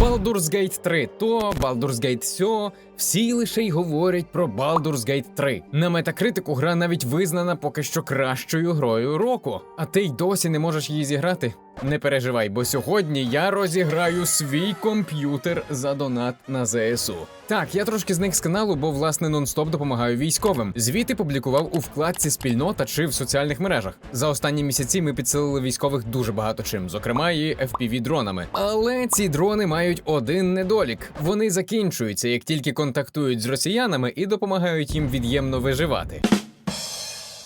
Baldur's Gate 3 то, Baldur's Gate сьо, всі лише й говорять про Baldur's Gate 3. На метакритику гра навіть визнана поки що кращою грою року. А ти й досі не можеш її зіграти? Не переживай, бо сьогодні я розіграю свій комп'ютер за донат на ЗСУ. Так, я трошки зник з каналу, бо власне нон-стоп допомагаю військовим. Звіти публікував у вкладці спільнота чи в соціальних мережах. За останні місяці ми підсилили військових дуже багато чим, зокрема і fpv дронами. Але ці дрони мають один недолік: вони закінчуються, як тільки контактують з росіянами і допомагають їм від'ємно виживати.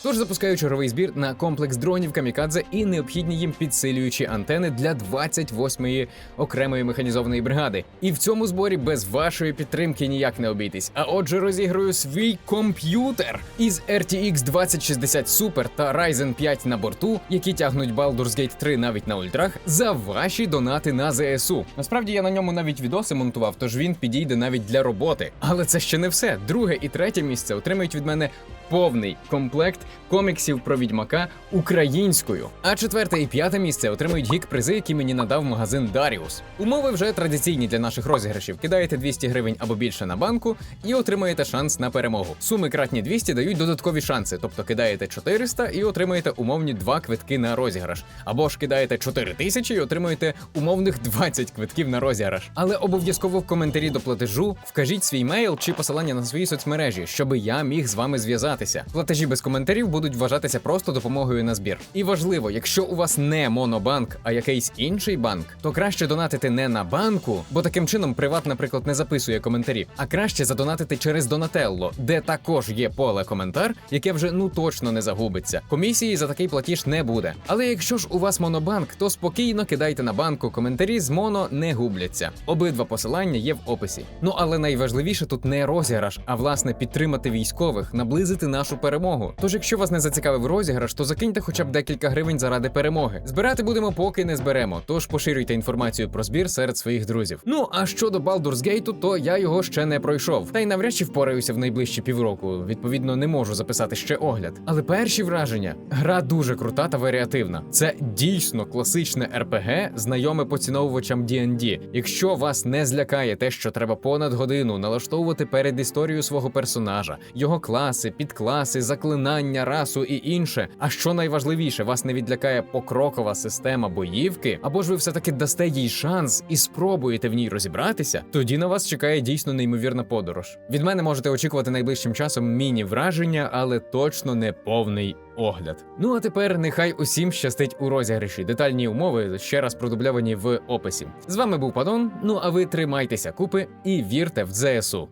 Тож запускаю черговий збір на комплекс дронів Камікадзе і необхідні їм підсилюючі антени для 28-ї окремої механізованої бригади. І в цьому зборі без вашої підтримки ніяк не обійтись. А отже, розіграю свій комп'ютер із RTX 2060 Super та Ryzen 5 на борту, які тягнуть Baldur's Gate 3 навіть на ультрах, за ваші донати на ЗСУ. Насправді я на ньому навіть відоси монтував, тож він підійде навіть для роботи. Але це ще не все. Друге і третє місце отримають від мене повний комплект коміксів про відьмака українською. А четверте і п'яте місце отримують гік призи, які мені надав магазин Даріус. Умови вже традиційні для наших розіграшів. Кидаєте 200 гривень або більше на банку і отримаєте шанс на перемогу. Суми кратні 200 дають додаткові шанси, тобто кидаєте 400 і отримаєте умовні 2 квитки на розіграш. Або ж кидаєте 4000 і отримуєте умовних 20 квитків на розіграш. Але обов'язково в коментарі до платежу вкажіть свій мейл чи посилання на свої соцмережі, щоб я міг з вами зв'язатися. Платежі без коментарів будуть вважатися просто допомогою на збір. І важливо, якщо у вас не монобанк, а якийсь інший банк, то краще донатити не на банку, бо таким чином приват, наприклад, не записує коментарі, а краще задонатити через Донателло, де також є поле коментар, яке вже ну точно не загубиться. Комісії за такий платіж не буде. Але якщо ж у вас монобанк, то спокійно кидайте на банку коментарі з моно не губляться. Обидва посилання є в описі. Ну але найважливіше тут не розіграш, а власне підтримати військових, наблизити нашу перемогу. Тож, якщо вас не зацікавив розіграш, то закиньте хоча б декілька гривень заради перемоги. Збирати будемо, поки не зберемо. Тож поширюйте інформацію про збір серед своїх друзів. Ну а щодо Baldur's Gate, то я його ще не пройшов. Та й навряд чи впораюся в найближчі півроку. Відповідно, не можу записати ще огляд. Але перші враження гра дуже крута та варіативна. Це дійсно класичне РПГ, знайоме поціновувачам D&D. Якщо вас не злякає те, що треба понад годину налаштовувати перед історією свого персонажа, його класи, підкласи, заклинання, расу і інше. А що найважливіше, вас не відлякає покрокова система боївки, або ж ви все-таки дасте їй шанс і спробуєте в ній розібратися, тоді на вас чекає дійсно неймовірна подорож. Від мене можете очікувати найближчим часом міні-враження, але точно не повний огляд. Ну а тепер нехай усім щастить у розіграші. Детальні умови ще раз продубльовані в описі. З вами був Падон. Ну а ви тримайтеся купи і вірте в ЗСУ.